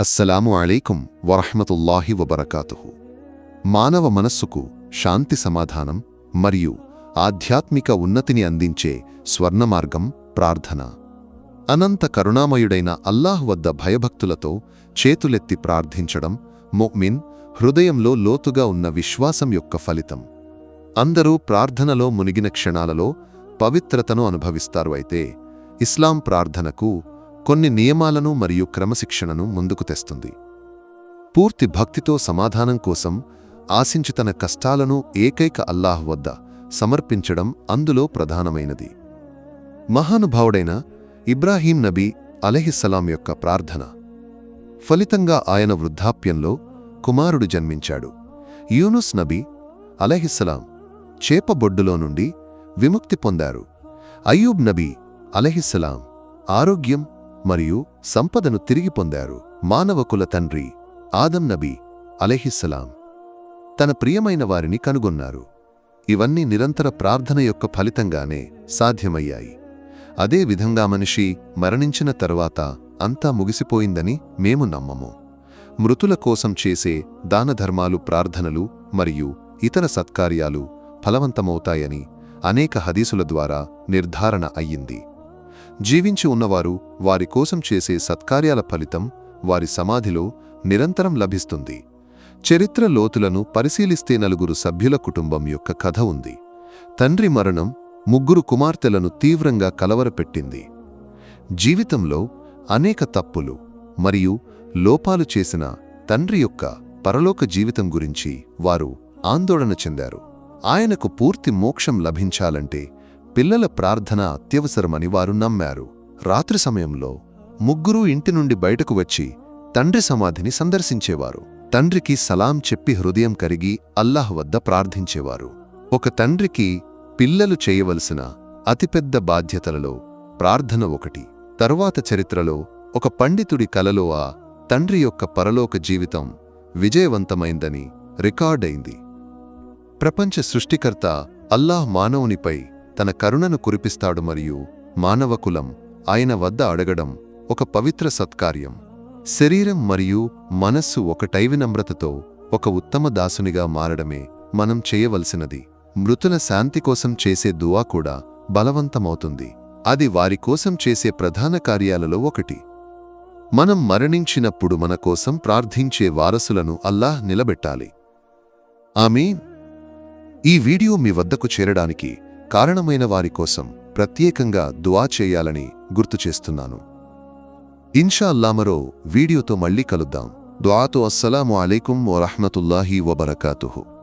అస్సలాము అలైకుం వరహ్మతుల్లాహి వబరకాతుహు. మానవ మనస్సుకు శాంతి సమాధానం మరియు ఆధ్యాత్మిక ఉన్నతిని అందించే స్వర్ణమార్గం ప్రార్థన. అనంత కరుణామయుడైన అల్లాహ్ వద్ద భయభక్తులతో చేతులెత్తి ప్రార్థించడం మొమిన్ హృదయంలో లోతుగా ఉన్న విశ్వాసం యొక్క ఫలితం. అందరూ ప్రార్థనలో మునిగిన క్షణాలలో పవిత్రతను అనుభవిస్తారు అయితే ఇస్లాం ప్రార్థనకు కొన్ని నియమాలను మరియు క్రమశిక్షణను ముందుకు తెస్తుంది. పూర్తి భక్తితో సమాధానం కోసం ఆశించి తన కష్టాలను ఏకైక అల్లాహ్ వద్ద సమర్పించడం అందులో ప్రధానమైనది. మహానుభావుడైన ఇబ్రాహీం నబీ అలహిస్సలాం యొక్క ప్రార్థన. ఫలితంగా ఆయన వృద్ధాప్యంలో కుమారుడు జన్మించాడు. యూనుస్ నబీ అలహిస్సలాం చేపబొడ్డులో నుండి విముక్తి పొందారు. అయ్యూబ్ నబీ అలహిస్సలాం ఆరోగ్యం మరియు సంపదను తిరిగి పొందారు. మానవకుల తండ్రి ఆదం నబీ అలెహిస్సలాం తన ప్రియమైన వారిని కనుగొన్నారు. ఇవన్నీ నిరంతర ప్రార్థన యొక్క ఫలితంగానే సాధ్యమయ్యాయి. అదే విధంగా మనిషి మరణించిన తరువాత అంతా ముగిసిపోయిందని మేము నమ్మము. మృతుల కోసం చేసే దానధర్మాలు ప్రార్థనలు మరియు ఇతర సత్కార్యాలు ఫలవంతమవుతాయని అనేక హదీసుల ద్వారా నిర్ధారణ అయ్యింది. జీవించి ఉన్నవారు వారి కోసం చేసే సత్కార్యాల ఫలితం వారి సమాధిలో నిరంతరం లభిస్తుంది. చరిత్ర లోతులను పరిశీలిస్తే నలుగురు సభ్యుల కుటుంబం యొక్క కథ ఉంది. తండ్రి మరణం ముగ్గురు కుమార్తెలను తీవ్రంగా కలవరపెట్టింది. జీవితంలో అనేక తప్పులు మరియు లోపాలు చేసిన తండ్రి యొక్క పరలోక జీవితం గురించి వారు ఆందోళన చెందారు. ఆయనకు పూర్తి మోక్షం లభించాలంటే పిల్లల ప్రార్థన అత్యవసరమని వారు నమ్మారు. రాత్రి సమయంలో ముగ్గురూ ఇంటి నుండి బయటకు వచ్చి తండ్రి సమాధిని సందర్శించేవారు. తండ్రికి సలాం చెప్పి హృదయం కరిగి అల్లాహ్ వద్ద ప్రార్థించేవారు. ఒక తండ్రికి పిల్లలు చేయవలసిన అతిపెద్ద బాధ్యతలలో ప్రార్థన ఒకటి. తరువాత చరిత్రలో ఒక పండితుడి కలలో ఆ తండ్రి యొక్క పరలోక జీవితం విజయవంతమైందని రికార్డైంది ప్రపంచ సృష్టికర్త అల్లాహ్ మానవునిపై తన కరుణను కురిపిస్తాడు మరియు మానవకులం ఆయన వద్ద అడగడం ఒక పవిత్ర సత్కార్యం. శరీరం మరియు మనస్సు ఒకటై వినమ్రతతో ఒక ఉత్తమ దాసునిగా మారడమే మనం చేయవలసినది. మృతుల శాంతి కోసం చేసే దువా కూడా బలవంతమవుతుంది. అది వారి కోసం చేసే ప్రధాన కార్యాలలో ఒకటి. మనం మరణించినప్పుడు మన కోసం ప్రార్థించే వారసులను అల్లాహ్ నిలబెట్టాలి. ఆమె ఈ వీడియో మీ వద్దకు చేరడానికి కారణమైన వారి కోసం ప్రత్యేకంగా దువా చేయాలని గుర్తు చేస్తున్నాను. ఇన్షా వీడియోతో మళ్ళీ కలుద్దాం. దువాతో అస్సలాము అలైకుం వరహ్మతుల్లాహి వబర్కాతుహు.